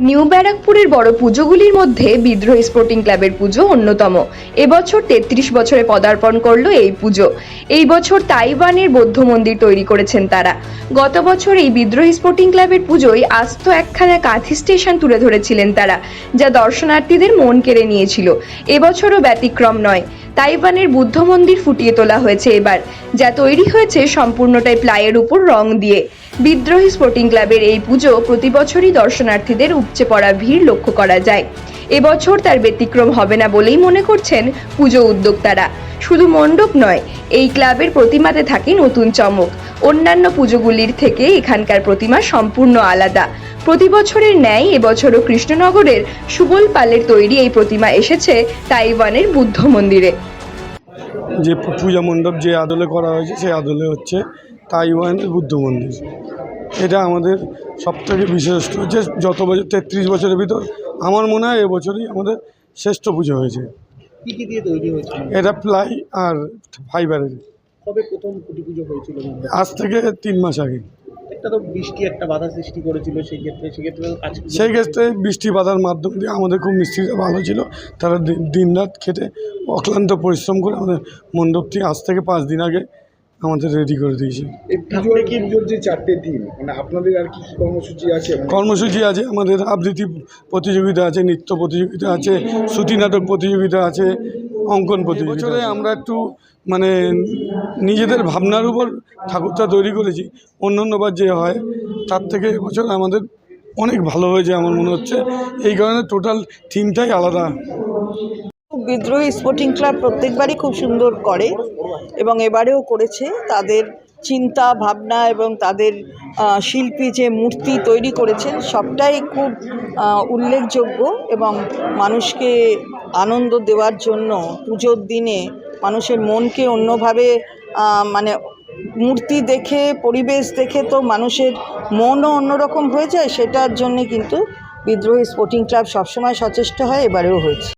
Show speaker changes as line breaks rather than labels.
New ব্যারাকপুরের বড় পুজোগুলির মধ্যে বিদ্রোহী স্পোর্টিং ক্লাবের পুজো অন্যতম। এবছর তেত্রিশ বছরে পদার্পণ করল এই পুজো। এই বছর তাইওয়ানের বৌদ্ধ মন্দির তৈরি করেছেন তারা। গত বছর এই বিদ্রোহী স্পোর্টিং ক্লাবের পুজোয় আস্ত একখানা কাঁথি স্টেশন তুলে ধরেছিলেন তারা, যা দর্শনার্থীদের মন কেড়ে নিয়েছিল। এবছরও ব্যতিক্রম নয়। তাইওয়ানের বুদ্ধ মন্দির ফুটিয়ে তোলা হয়েছে এবার, যা তৈরি হয়েছে সম্পূর্ণটাই প্লাইয়ের উপর রং দিয়ে। বিদ্রোহী স্পোর্টিং ক্লাবের এই পুজো প্রতি বছরই দর্শনার্থীদের উপচে পড়া ভিড় লক্ষ্য করা যায়। এবছর তার ব্যতিক্রম হবে না বলেই মনে করছেন পুজো উদ্যোক্তারা। শুধু মণ্ডপ নয়, এই ক্লাবের প্রতিমাতে থাকে নতুন চমক। অন্যান্য পুজোগুলির থেকে এখানকার প্রতিমা সম্পূর্ণ আলাদা। প্রতি বছরের ন্যায় এবছরও কৃষ্ণনগরের সুবল পালের তৈরি এই প্রতিমা এসেছে তাইওয়ানের বুদ্ধ মন্দিরে।
যে পূজা মণ্ডপ যে আদলে করা হয়েছে, সেই আদলে হচ্ছে তাইওয়ানের বুদ্ধ মন্দির। এটা আমাদের সবথেকে বিশেষত্ব হচ্ছে যত বছর, তেত্রিশ বছরের ভিতর, আমার মনে হয় এবছরই আমাদের শ্রেষ্ঠ পুজো হয়েছে।
কি কি দিয়ে তৈরি হয়েছিল?
এটা প্লাই আর ফাইবারের।
কবে প্রথম কুটি পুজো হয়েছিল?
আজ থেকে তিন মাস আগে।
একটা তো বৃষ্টি একটা বাধা সৃষ্টি করেছিল সেই ক্ষেত্রে সেক্ষেত্রে কাজ
সেই ক্ষেত্রে বৃষ্টি বাধার মাধ্যম দিয়ে আমাদের খুব মিস্ত্রিরা ভালো ছিল। তারা দিন- রাত খেটে অক্লান্ত পরিশ্রম করে আমাদের মণ্ডপটি আজ থেকে পাঁচ দিন আগে আমাদের রেডি করে দিয়েছে।
এই পুজোর কি পুজোর যে চারটে দিন মানে আপনাদের আর কি কি কর্মসূচি আছে? মানে
কর্মসূচি আছে আমাদের আবৃত্তি প্রতিযোগিতা আছে নৃত্য প্রতিযোগিতা আছে শ্রুতি নাটক প্রতিযোগিতা আছে অঙ্কন প্রতিযোগিতা আমরা একটু মানে নিজেদের ভাবনার উপর ঠাকুরটা তৈরি করেছি। অন্য অন্যবার যে হয় তার থেকে এবছর আমাদের অনেক ভালো হয়েছে আমার মনে হচ্ছে। এই কারণে টোটাল থিমটাই আলাদা।
বিদ্রোহী স্পোর্টিং ক্লাব প্রত্যেকবারই খুব সুন্দর করে এবং এবারেও করেছে। তাদের চিন্তা, ভাবনা এবং তাদের শিল্পী যে মূর্তি তৈরি করেছেন সবটাই খুব উল্লেখযোগ্য এবং মানুষকে আনন্দ দেওয়ার জন্য পুজোর দিনে মানুষের মনকে অন্যভাবে মানে মূর্তি দেখে, পরিবেশ দেখে তো মানুষের মনও অন্যরকম হয়ে যায়। সেটার জন্যে কিন্তু বিদ্রোহী স্পোর্টিং ক্লাব সবসময় সচেষ্ট হয়, এবারেও হয়েছে।